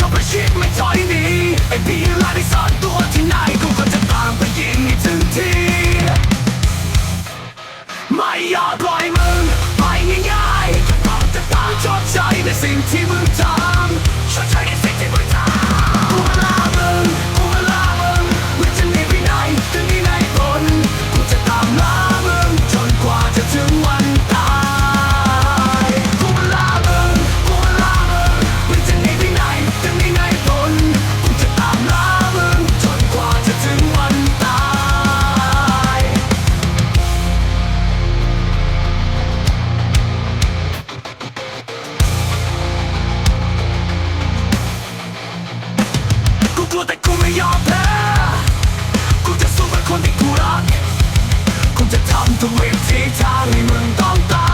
เข้าประชิดไม่ถอยหนีไอ้ผีร้ายที่ซ่อนตัวที่ไหนกูก็จะตามไปยิงให้ถึงที่ ไม่ยอมปล่อยมึงไปง่ายๆเราจะตามชดใช้ในสิ่งที่มึงทำ the way tea time in